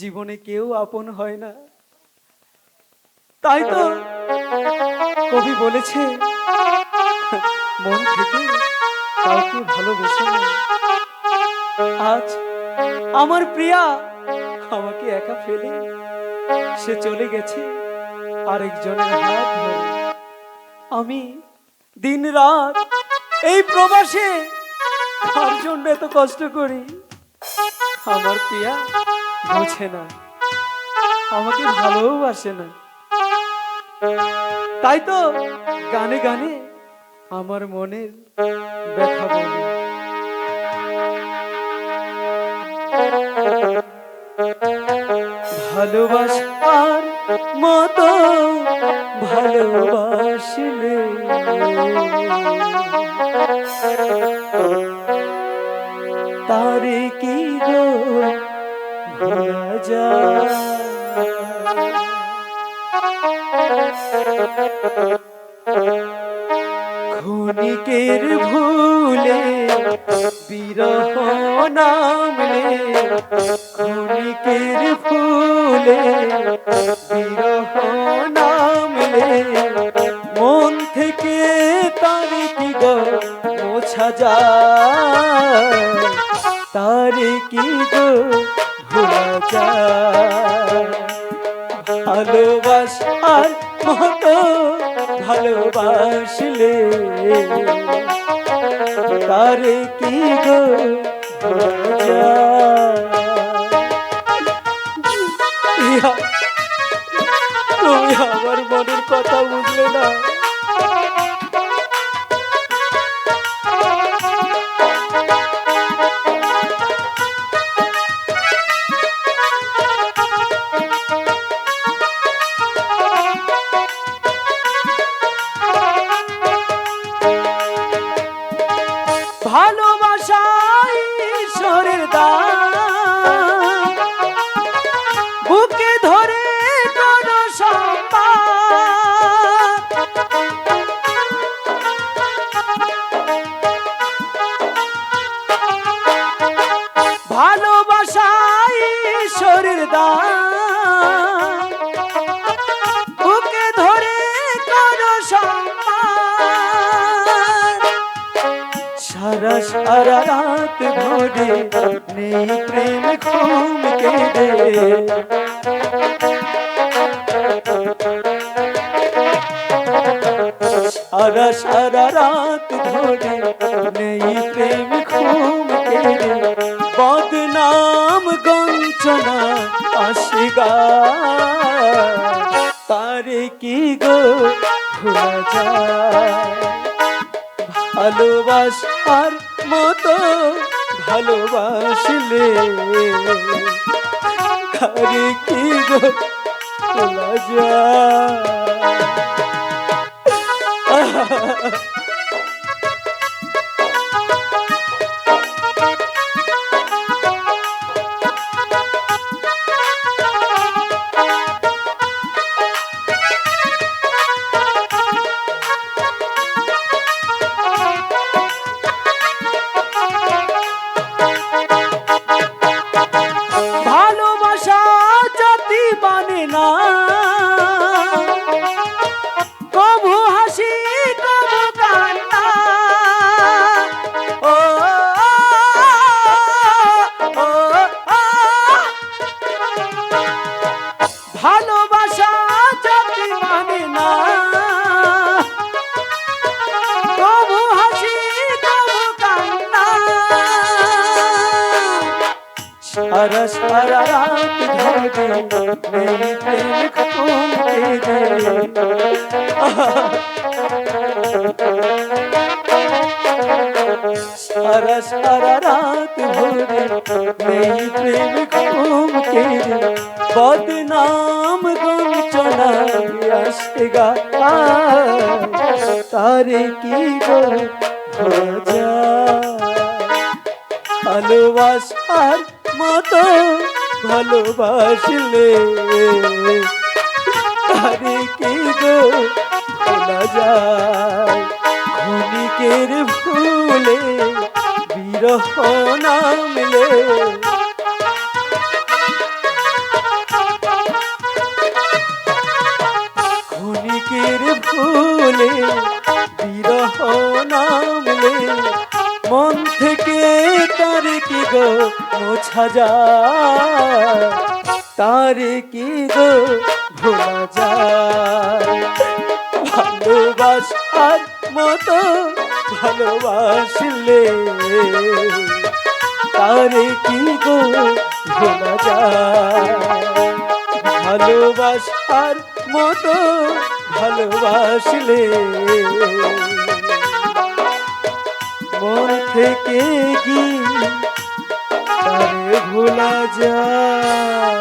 জীবনে কেউ আপন হয় না। তাই তো কবি বলেছে, মন থেকে কাউকে ভালোবেসে আজ আমার প্রিয়া আমাকে একা ফেলে সে চলে গেছে আরেকজনের হাত ধরে। আমি দিন রাত এই প্রবাসে তার জন্য এত কষ্ট করি? আমার প্রিয়া বোঝে না। আমাকে ভালোবাসে না। তাই তো গানে গানে আমার মনের ব্যথা বলি। ভালোবাসার মতো ভালোবাসলে তারে কি গো ক্ষণিকের ভুলে বিরহ নামলে ক্ষণিকের ফুলে বিরহ নামলে, মন থেকে তার কি গো মোছা যায়? তার কি ভোলা যায় ভালোবাসার মতো ভালোবাসলে তার কি গো যায়? তুমি আমার মনের কথা ভালোবাসা ঈশ্বরের নেই প্রেম ঘুম কেঁদে সারা সারা রাত ধরে নেই প্রেম ঘুম কেঁদে বদনাম গঞ্চনা আসিগা তারে কি গো ভালোবাসার মতো ভালোবাসলে। কারে কি গো বলা সারা সারা রাত ধরে মেরি প্রেম খুন কেঁদে সারা সারা রাত ভরে মেরি প্রেম খুন কেঁদে বদনাম গঞ্চনা আসেগা তারে কি গো ভজা ভালোবাসার মতো ভালোবাসলে। আরে কি গো বলা যায়? ক্ষণিকের ভুলে বিরহ নামলে। ক্ষণিকের ভুলে বিরহ নামলে। মন থেকে তার কি গো মোছা যায় তারে কি গো ভোলা যায়? ভালোবাসার মতো ভালোবাসলে তারে কি গো ভোলা যায়? ভালোবাসার মতো ভালোবাসলে মন থেকে গি যায়